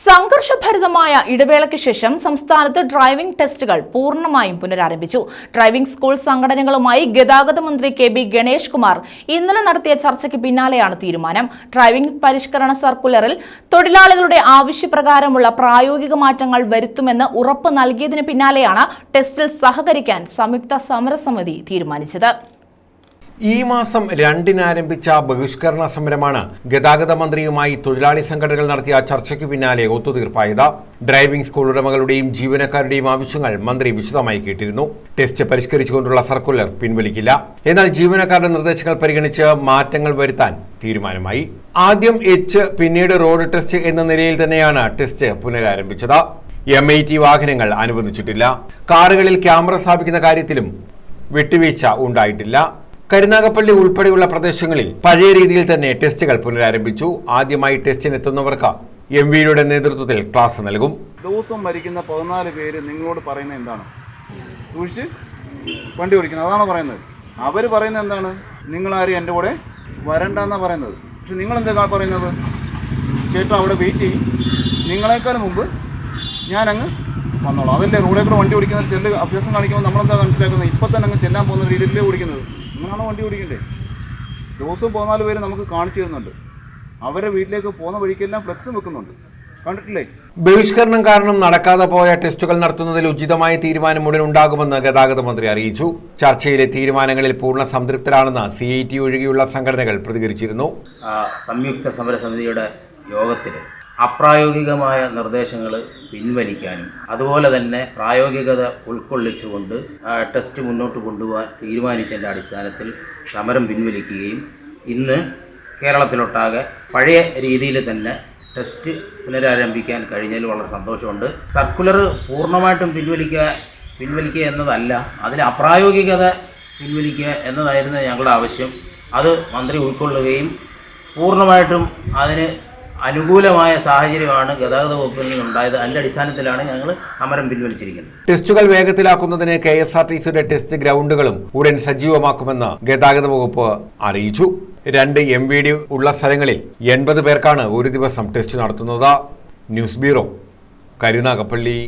സംഘർഷഭരിതമായ ഇടവേളയ്ക്ക് ശേഷം സംസ്ഥാനത്ത് ഡ്രൈവിംഗ് ടെസ്റ്റുകൾ പൂർണമായും പുനരാരംഭിച്ചു. ഡ്രൈവിംഗ് സ്കൂൾ സംഘടനകളുമായി ഗതാഗത മന്ത്രി കെ ബി ഗണേഷ് കുമാർ ഇന്നലെ നടത്തിയ ചർച്ചയ്ക്ക് പിന്നാലെയാണ് തീരുമാനം. ഡ്രൈവിംഗ് പരിഷ്കരണ സർക്കുലറിൽ തൊഴിലാളികളുടെ ആവശ്യപ്രകാരമുള്ള പ്രായോഗിക മാറ്റങ്ങൾ വരുത്തുമെന്ന് ഉറപ്പ് നൽകിയതിന് പിന്നാലെയാണ് ടെസ്റ്റിൽ സഹകരിക്കാൻ സംയുക്ത സമരസമിതി തീരുമാനിച്ചത്. ഈ മാസം രണ്ടിന് ആരംഭിച്ച ബഹിഷ്കരണ സമരമാണ് ഗതാഗത മന്ത്രിയുമായി തൊഴിലാളി സംഘടനകൾ നടത്തിയ ചർച്ചയ്ക്ക് പിന്നാലെ ഒത്തുതീർപ്പായത്. ഡ്രൈവിംഗ് സ്കൂൾ ഉടമകളുടെയും ജീവനക്കാരുടെയും ആവശ്യങ്ങൾ മന്ത്രി വിശദമായി കേട്ടിരുന്നു. ടെസ്റ്റ് പരിഷ്കരിച്ചുകൊണ്ടുള്ള സർക്കുലർ പിൻവലിക്കില്ല. എന്നാൽ ജീവനക്കാരുടെ നിർദ്ദേശങ്ങൾ പരിഗണിച്ച് മാറ്റങ്ങൾ വരുത്താൻ തീരുമാനമായി. ആദ്യം എച്ച് പിന്നീട് റോഡ് ടെസ്റ്റ് എന്ന നിലയിൽ തന്നെയാണ് ടെസ്റ്റ് പുനരാരംഭിച്ചത്. എം ഐ ടി വാഹനങ്ങൾ അനുവദിച്ചിട്ടില്ല. കാറുകളിൽ ക്യാമറ സ്ഥാപിക്കുന്ന കാര്യത്തിലും വിട്ടുവീഴ്ച ഉണ്ടായിട്ടില്ല. കരുനാഗപ്പള്ളി ഉൾപ്പെടെയുള്ള പ്രദേശങ്ങളിൽ പഴയ രീതിയിൽ തന്നെ ടെസ്റ്റുകൾ പുനരാരംഭിച്ചു. ആദ്യമായി ടെസ്റ്റിനെത്തുന്നവർക്ക് എം വിയുടെ നേതൃത്വത്തിൽ ക്ലാസ് നൽകും. ദിവസം മരിക്കുന്ന പതിനാല് പേര് നിങ്ങളോട് പറയുന്നത് എന്താണ്? സൂക്ഷിച്ച് വണ്ടി ഓടിക്കണം. അതാണ് പറയുന്നത്? അവർ പറയുന്നത് എന്താണ്? നിങ്ങളാരും എന്റെ കൂടെ വരണ്ടെന്നാണ് പറയുന്നത്. പക്ഷെ നിങ്ങൾ എന്താ പറയുന്നത്? ചേട്ടാ അവിടെ വെയിറ്റ് ചെയ്യും. നിങ്ങളെക്കാൾ മുമ്പ് ഞാനങ്ങ് വന്നോളാം. അതല്ലേ റോഡിൽ കൂടെ വണ്ടി ഓടിക്കുന്ന ചെല്ല് അഭ്യാസം കാണിക്കുമ്പോൾ നമ്മളെന്താ മനസ്സിലാക്കുന്നത്? ഇപ്പം തന്നെ അങ്ങ് ചെല്ലാൻ പോകുന്ന രീതിയിലേ ഓടിക്കുന്നത്. നിങ്ങളാണോ വണ്ടി ഓടിക്കണ്ടേ ദിവസവും പതിനാല് പേര് നമുക്ക് കാണിച്ചു തരുന്നുണ്ട്. അവരെ വീട്ടിലേക്ക് പോകുന്ന വഴിക്കെല്ലാം ഫ്ലെക്സും വെക്കുന്നുണ്ട്. കണ്ടിട്ടില്ലേ? ബഹിഷ്കരണം കാരണം നടക്കാതെ പോയ ടെസ്റ്റുകൾ നടത്തുന്നതിൽ ഉചിതമായ തീരുമാനം ഉടൻ ഉണ്ടാകുമെന്ന് ഗതാഗത മന്ത്രി അറിയിച്ചു. ചർച്ചയിലെ തീരുമാനങ്ങളിൽ പൂർണ സംതൃപ്തരാണെന്ന് സി ഐ ടി ഒഴികെയുള്ള സംഘടനകൾ പ്രതികരിച്ചിരുന്നു. സംയുക്ത സംയുക്ത സമരസമിതിയുടെ യോഗത്തിൽ അപ്രായോഗികമായ നിർദ്ദേശങ്ങൾ പിൻവലിക്കാനും അതുപോലെ തന്നെ പ്രായോഗികത ഉൾക്കൊള്ളിച്ചുകൊണ്ട് ടെസ്റ്റ് മുന്നോട്ട് കൊണ്ടുപോകാൻ തീരുമാനിച്ചതിന്റെ അടിസ്ഥാനത്തിൽ സമരം പിൻവലിക്കുകയും ഇന്ന് കേരളത്തിലൊട്ടാകെ പഴയ രീതിയിൽ തന്നെ ടെസ്റ്റ് പുനരാരംഭിക്കാൻ കഴിഞ്ഞതിൽ വളരെ സന്തോഷമുണ്ട്. സർക്കുലർ പൂർണമായിട്ടും പിൻവലിക്കുക പിൻവലിക്കുക എന്നതല്ല അതിൽ അപ്രായോഗികത പിൻവലിക്കുക എന്നതായിരുന്നു ഞങ്ങളുടെ ആവശ്യം. അത് മന്ത്രി ഉൾക്കൊള്ളുകയും പൂർണമായിട്ടും അതിന് അനുകൂലമായ സാഹചര്യമാണ് ഗതാഗത വകുപ്പിൽ നിന്നുണ്ടായത്. അതിന്റെ അടിസ്ഥാനത്തിലാണ് ഞങ്ങൾ സമരം പിൻവലിച്ചിരിക്കുന്നത്. ടെസ്റ്റുകൾ വേഗത്തിലാക്കുന്നതിന് കെ എസ് ആർ ടി സിയുടെ ടെസ്റ്റ് ഗ്രൗണ്ടുകളും ഉടൻ സജീവമാക്കുമെന്ന് ഗതാഗത വകുപ്പ് അറിയിച്ചു. രണ്ട് എം വി ഡി ഉള്ള സ്ഥലങ്ങളിൽ എൺപത് പേർക്കാണ് ഒരു ദിവസം ടെസ്റ്റ് നടത്തുന്നത്. News bureau Karunagappally.